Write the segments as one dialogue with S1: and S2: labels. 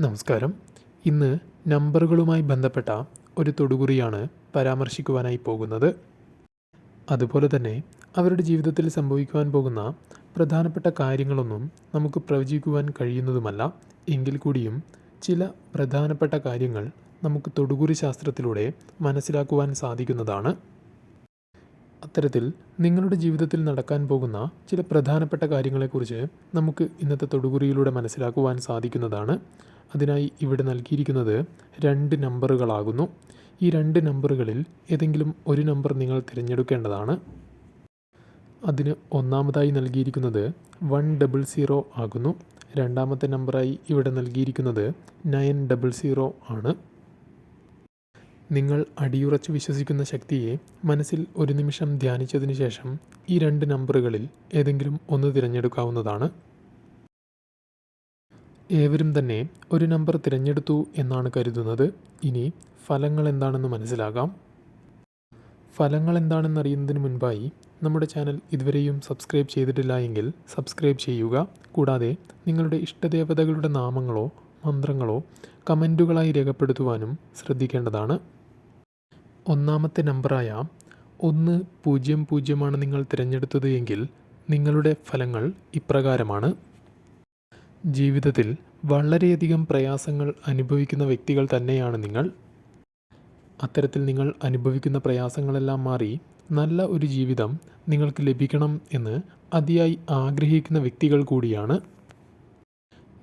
S1: നമസ്കാരം. ഇന്ന് നമ്പറുകളുമായി ബന്ധപ്പെട്ട ഒരു തൊടുകുറിയാണ് പരാമർശിക്കുവാനായി പോകുന്നത്. അതുപോലെ തന്നെ അവരുടെ ജീവിതത്തിൽ സംഭവിക്കുവാൻ പോകുന്ന പ്രധാനപ്പെട്ട കാര്യങ്ങളൊന്നും നമുക്ക് പ്രവചിക്കുവാൻ കഴിയുന്നതുമല്ല. എങ്കിൽ കൂടിയും ചില പ്രധാനപ്പെട്ട കാര്യങ്ങൾ നമുക്ക് തൊടുകുറി ശാസ്ത്രത്തിലൂടെ മനസ്സിലാക്കുവാൻ സാധിക്കുന്നതാണ്. അത്തരത്തിൽ നിങ്ങളുടെ ജീവിതത്തിൽ നടക്കാൻ പോകുന്ന ചില പ്രധാനപ്പെട്ട കാര്യങ്ങളെക്കുറിച്ച് നമുക്ക് ഇന്നത്തെ തൊടുകുറിയിലൂടെ മനസ്സിലാക്കുവാൻ സാധിക്കുന്നതാണ്. അതിനായി ഇവിടെ നൽകിയിരിക്കുന്നത് രണ്ട് നമ്പറുകളാകുന്നു. ഈ രണ്ട് നമ്പറുകളിൽ ഏതെങ്കിലും ഒരു നമ്പർ നിങ്ങൾ തിരഞ്ഞെടുക്കേണ്ടതാണ്. അതിന് ഒന്നാമതായി നൽകിയിരിക്കുന്നത് വൺ ഡബിൾ സീറോ ആകുന്നു. രണ്ടാമത്തെ നമ്പറായി ഇവിടെ നൽകിയിരിക്കുന്നത് നയൻ ഡബിൾ സീറോ ആണ്. നിങ്ങൾ അടിയുറച്ച് വിശ്വസിക്കുന്ന ശക്തിയെ മനസ്സിൽ ഒരു നിമിഷം ധ്യാനിച്ചതിന് ശേഷം ഈ രണ്ട് നമ്പറുകളിൽ ഏതെങ്കിലും ഒന്ന് തിരഞ്ഞെടുക്കാവുന്നതാണ്. ഏവരും തന്നെ ഒരു നമ്പർ തിരഞ്ഞെടുത്തു എന്നാണ് കരുതുന്നത്. ഇനി ഫലങ്ങൾ എന്താണെന്ന് മനസ്സിലാകാം. ഫലങ്ങൾ എന്താണെന്ന് അറിയുന്നതിന് മുൻപായി നമ്മുടെ ചാനൽ ഇതുവരെയും സബ്സ്ക്രൈബ് ചെയ്തിട്ടില്ല എങ്കിൽ സബ്സ്ക്രൈബ് ചെയ്യുക. കൂടാതെ നിങ്ങളുടെ ഇഷ്ടദേവതകളുടെ നാമങ്ങളോ മന്ത്രങ്ങളോ കമന്റുകളായി രേഖപ്പെടുത്തുവാനും ശ്രദ്ധിക്കേണ്ടതാണ്. ഒന്നാമത്തെ നമ്പറായ ഒന്ന് പൂജ്യം പൂജ്യമാണ് നിങ്ങൾ തിരഞ്ഞെടുത്തത് എങ്കിൽ നിങ്ങളുടെ ഫലങ്ങൾ ഇപ്രകാരമാണ്. ജീവിതത്തിൽ വളരെയധികം പ്രയാസങ്ങൾ അനുഭവിക്കുന്ന വ്യക്തികൾ തന്നെയാണ് നിങ്ങൾ. അത്തരത്തിൽ നിങ്ങൾ അനുഭവിക്കുന്ന പ്രയാസങ്ങളെല്ലാം മാറി നല്ല ഒരു ജീവിതം നിങ്ങൾക്ക് ലഭിക്കണം എന്ന് അതിയായി ആഗ്രഹിക്കുന്ന വ്യക്തികൾ കൂടിയാണ്.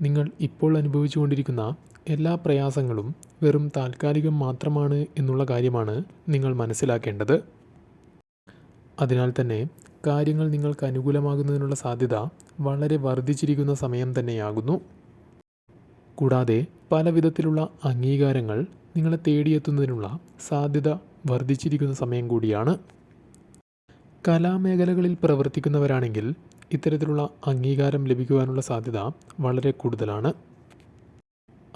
S1: നിങ്ങൾ ഇപ്പോൾ അനുഭവിച്ചുകൊണ്ടിരിക്കുന്ന എല്ലാ പ്രയാസങ്ങളും വെറും താൽക്കാലികം മാത്രമാണ് എന്നുള്ള കാര്യമാണ് നിങ്ങൾ മനസ്സിലാക്കേണ്ടത്. അതിനാൽ തന്നെ കാര്യങ്ങൾ നിങ്ങൾക്ക് അനുകൂലമാകുന്നതിനുള്ള സാധ്യത വളരെ വർദ്ധിച്ചിരിക്കുന്ന സമയം തന്നെയാകുന്നു. കൂടാതെ പല വിധത്തിലുള്ള അംഗീകാരങ്ങൾ നിങ്ങളെ തേടിയെത്തുന്നതിനുള്ള സാധ്യത വർദ്ധിച്ചിരിക്കുന്ന സമയം കൂടിയാണ്. കലാമേഖലകളിൽ പ്രവർത്തിക്കുന്നവരാണെങ്കിൽ ഇത്തരത്തിലുള്ള അംഗീകാരം ലഭിക്കുവാനുള്ള സാധ്യത വളരെ കൂടുതലാണ്.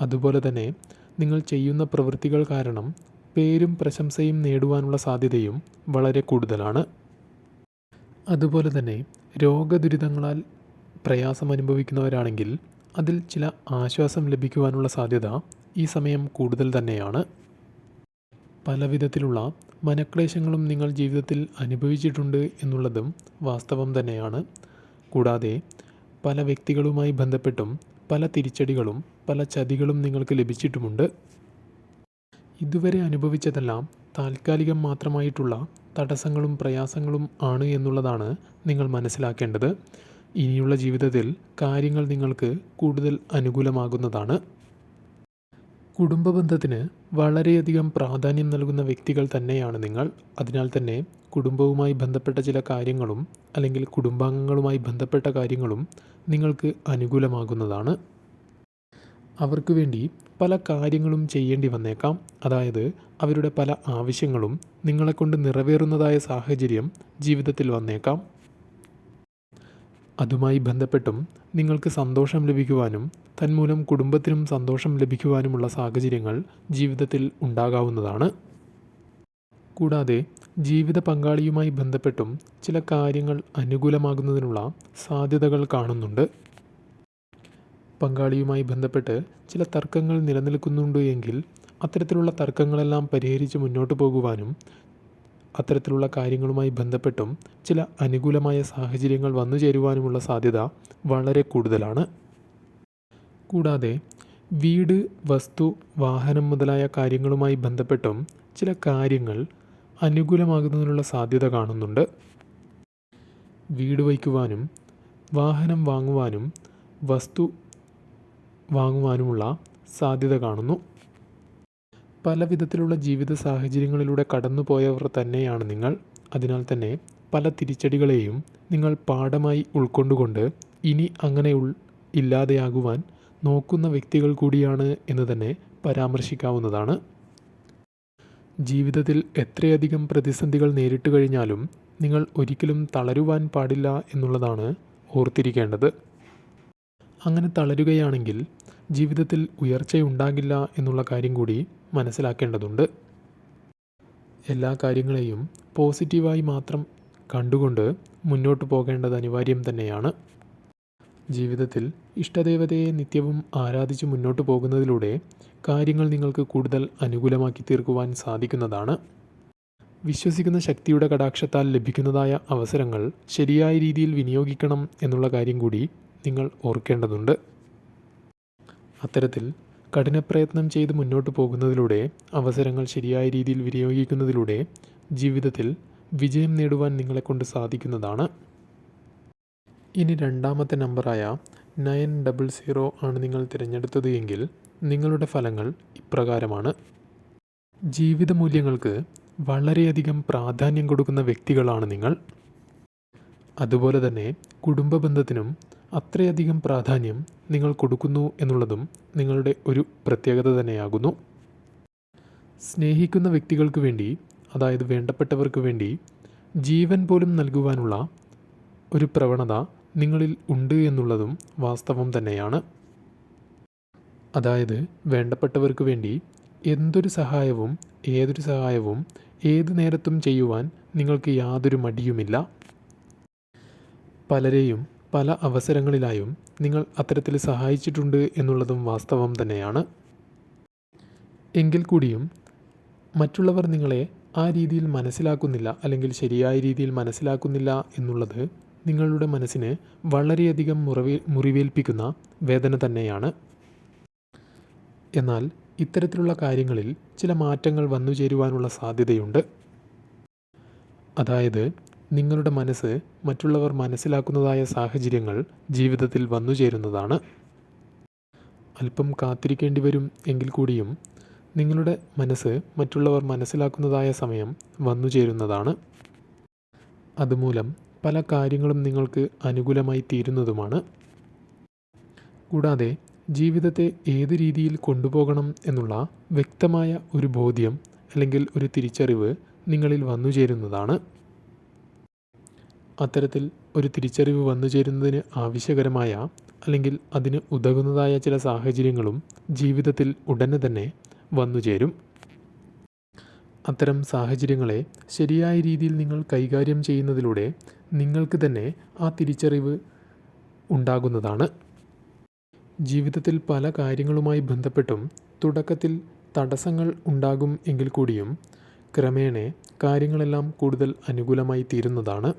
S1: അതുപോലെ തന്നെ നിങ്ങൾ ചെയ്യുന്ന പ്രവൃത്തികൾ കാരണം പേരും പ്രശംസയും നേടുവാനുള്ള സാധ്യതയും വളരെ കൂടുതലാണ്. അതുപോലെ തന്നെ രോഗദുരിതങ്ങളാൽ പ്രയാസം അനുഭവിക്കുന്നവരാണെങ്കിൽ അതിൽ ചില ആശ്വാസം ലഭിക്കുവാനുള്ള സാധ്യത ഈ സമയം കൂടുതൽ തന്നെയാണ്. പല വിധത്തിലുള്ള മനക്ലേശങ്ങളും നിങ്ങൾ ജീവിതത്തിൽ അനുഭവിച്ചിട്ടുണ്ട് എന്നുള്ളതും വാസ്തവം തന്നെയാണ്. കൂടാതെ പല വ്യക്തികളുമായി ബന്ധപ്പെട്ടും പല തിരിച്ചടികളും പല ചതികളും നിങ്ങൾക്ക് ലഭിച്ചിട്ടുമുണ്ട്. ഇതുവരെ അനുഭവിച്ചതെല്ലാം താൽക്കാലികം മാത്രമായിട്ടുള്ള തടസ്സങ്ങളും പ്രയാസങ്ങളും ആണ് എന്നുള്ളതാണ് നിങ്ങൾ മനസ്സിലാക്കേണ്ടത്. ഇനിയുള്ള ജീവിതത്തിൽ കാര്യങ്ങൾ നിങ്ങൾക്ക് കൂടുതൽ അനുകൂലമാകുന്നതാണ്. കുടുംബ ബന്ധത്തിന് വളരെയധികം പ്രാധാന്യം നൽകുന്ന വ്യക്തികൾ തന്നെയാണ് നിങ്ങൾ. അതിനാൽ തന്നെ കുടുംബവുമായി ബന്ധപ്പെട്ട ചില കാര്യങ്ങളും അല്ലെങ്കിൽ കുടുംബാംഗങ്ങളുമായി ബന്ധപ്പെട്ട കാര്യങ്ങളും നിങ്ങൾക്ക് അനുകൂലമാകുന്നതാണ്. അവർക്ക് വേണ്ടി പല കാര്യങ്ങളും ചെയ്യേണ്ടി വന്നേക്കാം. അതായത് അവരുടെ പല ആവശ്യങ്ങളും നിങ്ങളെക്കൊണ്ട് നിറവേറുന്നതായ സാഹചര്യം ജീവിതത്തിൽ വന്നേക്കാം. അതുമായി ബന്ധപ്പെട്ടും നിങ്ങൾക്ക് സന്തോഷം ലഭിക്കുവാനും തന്മൂലം കുടുംബത്തിനും സന്തോഷം ലഭിക്കുവാനുമുള്ള സാഹചര്യങ്ങൾ ജീവിതത്തിൽ ഉണ്ടാകാവുന്നതാണ്. കൂടാതെ ജീവിത പങ്കാളിയുമായി ബന്ധപ്പെട്ടും ചില കാര്യങ്ങൾ അനുകൂലമാകുന്നതിനുള്ള സാധ്യതകൾ കാണുന്നുണ്ട്. പങ്കാളിയുമായി ബന്ധപ്പെട്ട് ചില തർക്കങ്ങൾ നിലനിൽക്കുന്നുണ്ട് എങ്കിൽ അത്തരത്തിലുള്ള തർക്കങ്ങളെല്ലാം പരിഹരിച്ച് മുന്നോട്ട് പോകുവാനും അത്തരത്തിലുള്ള കാര്യങ്ങളുമായി ബന്ധപ്പെട്ടും ചില അനുകൂലമായ സാഹചര്യങ്ങൾ വന്നു ചേരുവാനുമുള്ള സാധ്യത വളരെ കൂടുതലാണ്. കൂടാതെ വീട് വസ്തു വാഹനം മുതലായ കാര്യങ്ങളുമായി ബന്ധപ്പെട്ടും ചില കാര്യങ്ങൾ അനുകൂലമാകുന്നതിനുള്ള സാധ്യത കാണുന്നുണ്ട്. വീട് വയ്ക്കുവാനും വാഹനം വാങ്ങുവാനും വസ്തു വാങ്ങുവാനുമുള്ള സാധ്യത കാണുന്നു. പല വിധത്തിലുള്ള ജീവിത സാഹചര്യങ്ങളിലൂടെ കടന്നുപോയവർ തന്നെയാണ് നിങ്ങൾ. അതിനാൽ തന്നെ പല തിരിച്ചടികളെയും നിങ്ങൾ പാഠമായി ഉൾക്കൊണ്ടുകൊണ്ട് ഇനി അങ്ങനെ ഉൾ ഇല്ലാതെയാകുവാൻ നോക്കുന്ന വ്യക്തികൾ കൂടിയാണ് എന്ന് തന്നെ പരാമർശിക്കാവുന്നതാണ്. ജീവിതത്തിൽ എത്രയധികം പ്രതിസന്ധികൾ നേരിട്ട് കഴിഞ്ഞാലും നിങ്ങൾ ഒരിക്കലും തളരുവാൻ പാടില്ല എന്നുള്ളതാണ് ഓർത്തിരിക്കേണ്ടത്. അങ്ങനെ തളരുകയാണെങ്കിൽ ജീവിതത്തിൽ ഉയർച്ചയുണ്ടാകില്ല എന്നുള്ള കാര്യം കൂടി മനസ്സിലാക്കേണ്ടതുണ്ട്. എല്ലാ കാര്യങ്ങളെയും പോസിറ്റീവായി മാത്രം കണ്ടുകൊണ്ട് മുന്നോട്ട് പോകേണ്ടത് അനിവാര്യം തന്നെയാണ്. ജീവിതത്തിൽ ഇഷ്ടദേവതയെ നിത്യവും ആരാധിച്ച് മുന്നോട്ട് പോകുന്നതിലൂടെ കാര്യങ്ങൾ നിങ്ങൾക്ക് കൂടുതൽ അനുകൂലമാക്കി തീർക്കുവാൻ സാധിക്കുന്നതാണ്. വിശ്വസിക്കുന്ന ശക്തിയുടെ കടാക്ഷത്താൽ ലഭിക്കുന്നതായ അവസരങ്ങൾ ശരിയായ രീതിയിൽ വിനിയോഗിക്കണം എന്നുള്ള കാര്യം കൂടി നിങ്ങൾ ഓർക്കേണ്ടതുണ്ട്. അത്തരത്തിൽ കഠിനപ്രയത്നം ചെയ്ത് മുന്നോട്ട് പോകുന്നതിലൂടെ അവസരങ്ങൾ ശരിയായ രീതിയിൽ വിനിയോഗിക്കുന്നതിലൂടെ ജീവിതത്തിൽ വിജയം നേടുവാൻ നിങ്ങളെക്കൊണ്ട് സാധിക്കുന്നതാണ്. ഇനി രണ്ടാമത്തെ നമ്പറായ നയൻ ഡബിൾ സീറോ ആണ് നിങ്ങൾ തിരഞ്ഞെടുത്തത് എങ്കിൽ നിങ്ങളുടെ ഫലങ്ങൾ ഇപ്രകാരമാണ്. ജീവിത മൂല്യങ്ങൾക്ക് വളരെയധികം പ്രാധാന്യം കൊടുക്കുന്ന വ്യക്തികളാണ് നിങ്ങൾ. അതുപോലെ തന്നെ കുടുംബ ബന്ധത്തിനും അത്രയധികം പ്രാധാന്യം നിങ്ങൾ കൊടുക്കുന്നു എന്നുള്ളതും നിങ്ങളുടെ ഒരു പ്രത്യേകത തന്നെയാകുന്നു. സ്നേഹിക്കുന്ന വ്യക്തികൾക്ക് വേണ്ടി അതായത് വേണ്ടപ്പെട്ടവർക്ക് വേണ്ടി ജീവൻ പോലും നൽകുവാനുള്ള ഒരു പ്രവണത നിങ്ങളിൽ ഉണ്ട് എന്നുള്ളതും വാസ്തവം തന്നെയാണ്. അതായത് വേണ്ടപ്പെട്ടവർക്ക് വേണ്ടി എന്തൊരു സഹായവും ഏതൊരു സഹായവും ഏത് നേരത്തും ചെയ്യുവാൻ നിങ്ങൾക്ക് യാതൊരു മടിയുമില്ല. പലരെയും പല അവസരങ്ങളിലായും നിങ്ങൾ അത്തരത്തിൽ സഹായിച്ചിട്ടുണ്ട് എന്നുള്ളതും വാസ്തവം തന്നെയാണ്. എങ്കിൽ കൂടിയും മറ്റുള്ളവർ നിങ്ങളെ ആ രീതിയിൽ മനസ്സിലാക്കുന്നില്ല അല്ലെങ്കിൽ ശരിയായ രീതിയിൽ മനസ്സിലാക്കുന്നില്ല എന്നുള്ളത് നിങ്ങളുടെ മനസ്സിന് വളരെയധികം മുറിവേ മുറിവേൽപ്പിക്കുന്ന വേദന തന്നെയാണ്. എന്നാൽ ഇത്തരത്തിലുള്ള കാര്യങ്ങളിൽ ചില മാറ്റങ്ങൾ വന്നു ചേരുവാനുള്ള സാധ്യതയുണ്ട്. അതായത് നിങ്ങളുടെ മനസ്സ് മറ്റുള്ളവർ മനസ്സിലാക്കുന്നതായ സാഹചര്യങ്ങൾ ജീവിതത്തിൽ വന്നു ചേരുന്നതാണ്. അല്പം കാത്തിരിക്കേണ്ടി വരും എങ്കിൽ കൂടിയും നിങ്ങളുടെ മനസ്സ് മറ്റുള്ളവർ മനസ്സിലാക്കുന്നതായ സമയം വന്നു ചേരുന്നതാണ്. അതുമൂലം പല കാര്യങ്ങളും നിങ്ങൾക്ക് അനുകൂലമായി തീരുന്നതുമാണ്. കൂടാതെ ജീവിതത്തെ ഏത് രീതിയിൽ കൊണ്ടുപോകണം എന്നുള്ള വ്യക്തമായ ഒരു ബോധ്യം അല്ലെങ്കിൽ ഒരു തിരിച്ചറിവ് നിങ്ങളിൽ വന്നു ചേരുന്നതാണ്. അത്തരത്തിൽ ഒരു തിരിച്ചറിവ് വന്നു ചേരുന്നതിന് ആവശ്യകരമായ അല്ലെങ്കിൽ അതിന് ഉതകുന്നതായ ചില സാഹചര്യങ്ങളും ജീവിതത്തിൽ ഉടനെ തന്നെ വന്നു ചേരും. അത്തരം സാഹചര്യങ്ങളെ ശരിയായ രീതിയിൽ നിങ്ങൾ കൈകാര്യം ചെയ്യുന്നതിലൂടെ നിങ്ങൾക്ക് തന്നെ ആ തിരിച്ചറിവ് ഉണ്ടാകുന്നതാണ്. ജീവിതത്തിൽ പല കാര്യങ്ങളുമായി ബന്ധപ്പെട്ടും തുടക്കത്തിൽ തടസ്സങ്ങൾ ഉണ്ടാകും എങ്കിൽ കൂടിയും ക്രമേണ കാര്യങ്ങളെല്ലാം കൂടുതൽ അനുകൂലമായി തീരുന്നതാണ്.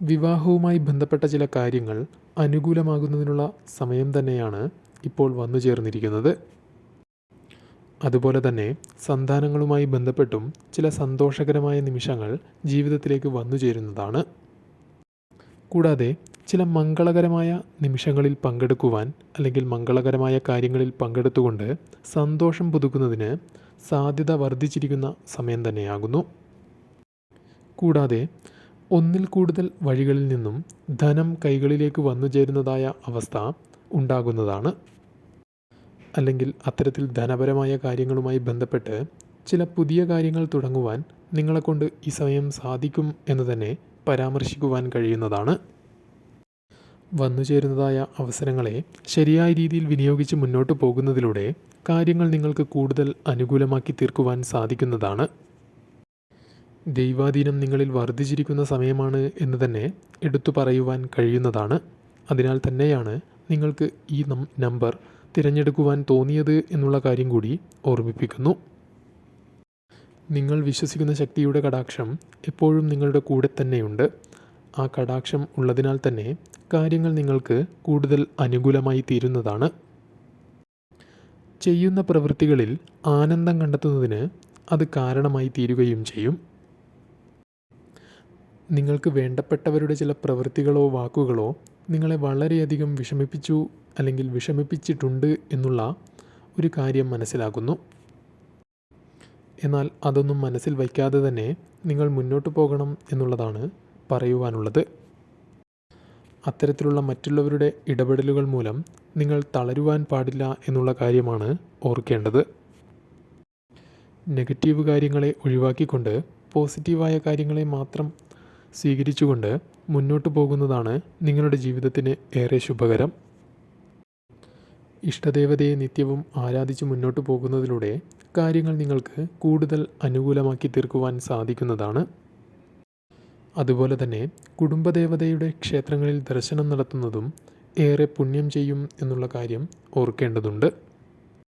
S1: വിവാഹവുമായി ബന്ധപ്പെട്ട ചില കാര്യങ്ങൾ അനുകൂലമാകുന്നതിനുള്ള സമയം തന്നെയാണ് ഇപ്പോൾ വന്നു ചേർന്നിരിക്കുന്നത്. അതുപോലെ തന്നെ സന്താനങ്ങളുമായി ബന്ധപ്പെട്ടും ചില സന്തോഷകരമായ നിമിഷങ്ങൾ ജീവിതത്തിലേക്ക് വന്നു ചേരുന്നതാണ്. കൂടാതെ ചില മംഗളകരമായ നിമിഷങ്ങളിൽ പങ്കെടുക്കുവാൻ അല്ലെങ്കിൽ മംഗളകരമായ കാര്യങ്ങളിൽ പങ്കെടുത്തുകൊണ്ട് സന്തോഷം പുതുക്കുന്നതിന് സാധ്യത വർദ്ധിച്ചിരിക്കുന്ന സമയം തന്നെയാകുന്നു. കൂടാതെ ഒന്നിൽ കൂടുതൽ വഴികളിൽ നിന്നും ധനം കൈകളിലേക്ക് വന്നു ചേരുന്നതായ അവസ്ഥ ഉണ്ടാകുന്നതാണ്. അല്ലെങ്കിൽ അത്തരത്തിൽ ധനപരമായ കാര്യങ്ങളുമായി ബന്ധപ്പെട്ട് ചില പുതിയ കാര്യങ്ങൾ തുടങ്ങുവാൻ നിങ്ങളെക്കൊണ്ട് ഈ സമയം സാധിക്കും എന്ന് തന്നെ പരാമർശിക്കുവാൻ കഴിയുന്നതാണ്. വന്നു ചേരുന്നതായ അവസരങ്ങളെ ശരിയായ രീതിയിൽ വിനിയോഗിച്ച് മുന്നോട്ട് പോകുന്നതിലൂടെ കാര്യങ്ങൾ നിങ്ങൾക്ക് കൂടുതൽ അനുകൂലമാക്കി തീർക്കുവാൻ സാധിക്കുന്നതാണ്. ദൈവാധീനം നിങ്ങളിൽ വർദ്ധിച്ചിരിക്കുന്ന സമയമാണ് എന്ന് തന്നെ എടുത്തു പറയുവാൻ കഴിയുന്നതാണ്. അതിനാൽ തന്നെയാണ് നിങ്ങൾക്ക് ഈ നമ്പർ തിരഞ്ഞെടുക്കുവാൻ തോന്നിയത് എന്നുള്ള കാര്യം കൂടി ഓർമ്മിപ്പിക്കുന്നു. നിങ്ങൾ വിശ്വസിക്കുന്ന ശക്തിയുടെ കടാക്ഷം എപ്പോഴും നിങ്ങളുടെ കൂടെ തന്നെയുണ്ട്. ആ കടാക്ഷം ഉള്ളതിനാൽ തന്നെ കാര്യങ്ങൾ നിങ്ങൾക്ക് കൂടുതൽ അനുകൂലമായി തീരുന്നതാണ്. ചെയ്യുന്ന പ്രവൃത്തികളിൽ ആനന്ദം കണ്ടെത്തുന്നതിന് അത് കാരണമായി തീരുകയും ചെയ്യും. നിങ്ങൾക്ക് വേണ്ടപ്പെട്ടവരുടെ ചില പ്രവൃത്തികളോ വാക്കുകളോ നിങ്ങളെ വളരെയധികം വിഷമിപ്പിച്ചു അല്ലെങ്കിൽ വിഷമിപ്പിച്ചിട്ടുണ്ട് എന്നുള്ള ഒരു കാര്യം മനസ്സിലാക്കുന്നു. എന്നാൽ അതൊന്നും മനസ്സിൽ വയ്ക്കാതെ തന്നെ നിങ്ങൾ മുന്നോട്ട് പോകണം എന്നുള്ളതാണ് പറയുവാനുള്ളത്. അത്തരത്തിലുള്ള മറ്റുള്ളവരുടെ ഇടപെടലുകൾ മൂലം നിങ്ങൾ തളരുവാൻ പാടില്ല എന്നുള്ള കാര്യമാണ് ഓർക്കേണ്ടത്. നെഗറ്റീവ് കാര്യങ്ങളെ ഒഴിവാക്കിക്കൊണ്ട് പോസിറ്റീവായ കാര്യങ്ങളെ മാത്രം സ്വീകരിച്ചുകൊണ്ട് മുന്നോട്ട് പോകുന്നതാണ് നിങ്ങളുടെ ജീവിതത്തിന് ഏറെ ശുഭകരം. ഇഷ്ടദേവതയെ നിത്യവും ആരാധിച്ച് മുന്നോട്ട് പോകുന്നതിലൂടെ കാര്യങ്ങൾ നിങ്ങൾക്ക് കൂടുതൽ അനുകൂലമാക്കി തീർക്കുവാൻ സാധിക്കുന്നതാണ്. അതുപോലെ തന്നെ കുടുംബദേവതയുടെ ക്ഷേത്രങ്ങളിൽ ദർശനം നടത്തുന്നതും ഏറെ പുണ്യം ചെയ്യും എന്നുള്ള കാര്യം ഓർക്കേണ്ടതുണ്ട്.